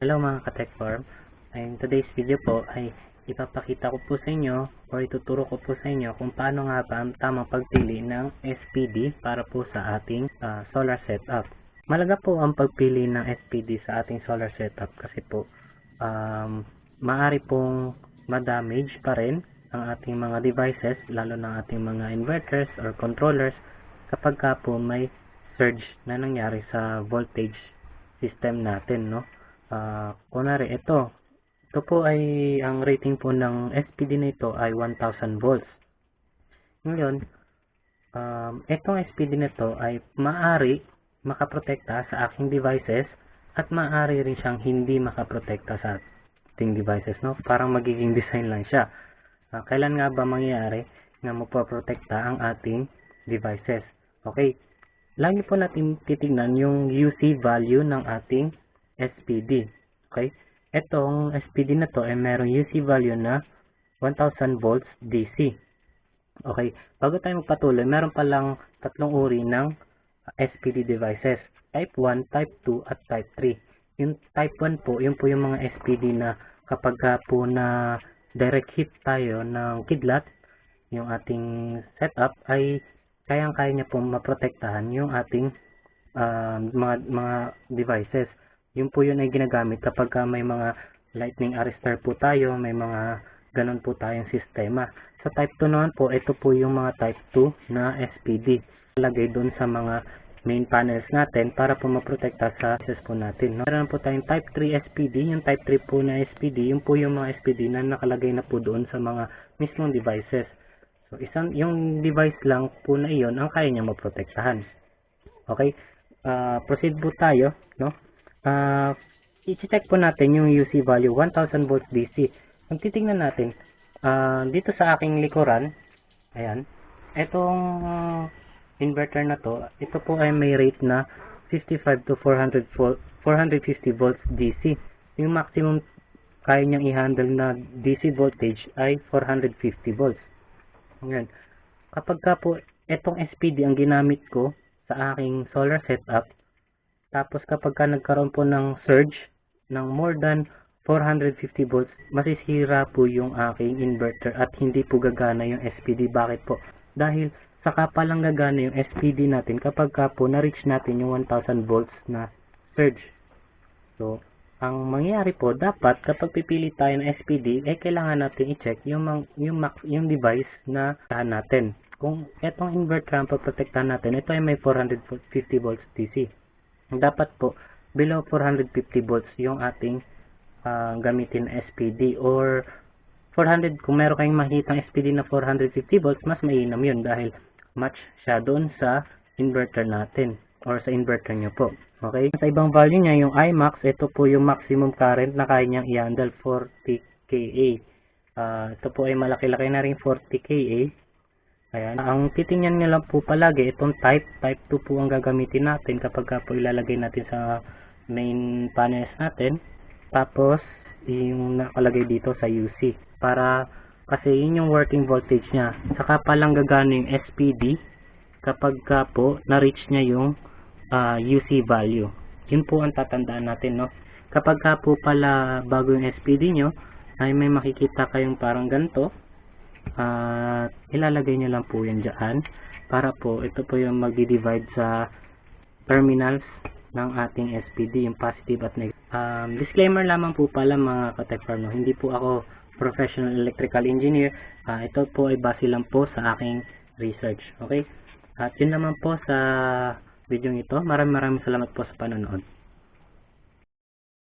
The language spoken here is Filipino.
Hello mga ka-techform. In today's video po ay ipapakita ko po sa inyo o ituturo ko po sa inyo kung paano nga ba ang tamang pagpili ng SPD para po sa ating ah, solar setup. Malaga po ang pagpili ng SPD sa ating solar setup kasi po um, maari pong ma-damage pa rin ang ating mga devices lalo na ating mga inverters or controllers kapag ka po may surge na nangyari sa voltage system natin no Ah, kunwari, ito. Ito po ay, ang rating po ng SPD na ito ay 1000 volts. Ngayon, um, itong SPD na ito ay maaari makaprotekta sa aking devices at maaari rin siyang hindi makaprotekta sa ating devices. No? Parang magiging design lang siya. Ah, kailan nga ba mangyayari na mapoprotekta ang ating devices? Okay. Lagi po natin titignan yung UC value ng ating SPD. Okay? Itong SPD na to ay merong UC value na 1000 volts DC. Okay? Bago tayo magpatuloy, meron palang tatlong uri ng SPD devices. Type 1, Type 2, at Type 3. Yung Type 1 po, yun po yung mga SPD na kapag ka po na direct hit tayo ng kidlat, yung ating setup ay kayang-kaya niya po maprotektahan yung ating ah, mga mga devices yun po yun ay ginagamit kapag ka may mga lightning arrestor po tayo, may mga ganun po tayong sistema. Sa type 2 naman po, ito po yung mga type 2 na SPD. Lagay doon sa mga main panels natin para po maprotekta sa access po natin. No? Meron po tayong type 3 SPD. Yung type 3 po na SPD, yun po yung mga SPD na nakalagay na po doon sa mga mismong devices. So, isang, yung device lang po na iyon ang kaya niya maprotektahan. Okay? Ah, proceed po tayo, no? Ah, i-check po natin yung UC value 1000 volts DC. Kung titingnan natin, ah, dito sa aking likuran, ayan, etong inverter na to, ito po ay may rate na 55 to 400 volt, 450 volts DC. Yung maximum kaya niyang i-handle na DC voltage ay 450 volts. Ngayon, kapag ka po etong SPD ang ginamit ko sa aking solar setup, tapos kapag ka nagkaroon po ng surge ng more than 450 volts, masisira po yung aking inverter at hindi po gagana yung SPD. Bakit po? Dahil saka pa lang gagana yung SPD natin kapag ka po na-reach natin yung 1000 volts na surge. So, ang mangyayari po, dapat kapag pipili tayo ng SPD, eh kailangan natin i-check yung, yung, max, yung device na natin. Kung etong inverter ang paprotektahan natin, ito ay may 450 volts DC dapat po below 450 volts yung ating ah, gamitin na SPD or 400 kung meron kayong makitang SPD na 450 volts mas mainam yun dahil match siya doon sa inverter natin or sa inverter nyo po. Okay? Sa ibang value niya yung imax ito po yung maximum current na kaya niyang i-handle 40 kA Ah, ito po ay malaki-laki na rin 40 kA Ayan. Ang titingnan nyo lang po palagi, itong type, type 2 po ang gagamitin natin kapag ka po ilalagay natin sa main panels natin. Tapos, yung nakalagay dito sa UC. Para, kasi yun yung working voltage niya. Saka pa lang gagana yung SPD kapag ka po na-reach niya yung ah, UC value. Yun po ang tatandaan natin, no? Kapag ka po pala bago yung SPD nyo, ay may makikita kayong parang ganito at ilalagay nyo lang po yan dyan para po ito po yung magdi-divide sa terminals ng ating SPD, yung positive at negative. Um, disclaimer lamang po pala mga ka-tech farm, no? hindi po ako professional electrical engineer. Ah, ito po ay base lang po sa aking research. Okay? At yun naman po sa video ito. Maraming maraming salamat po sa panonood.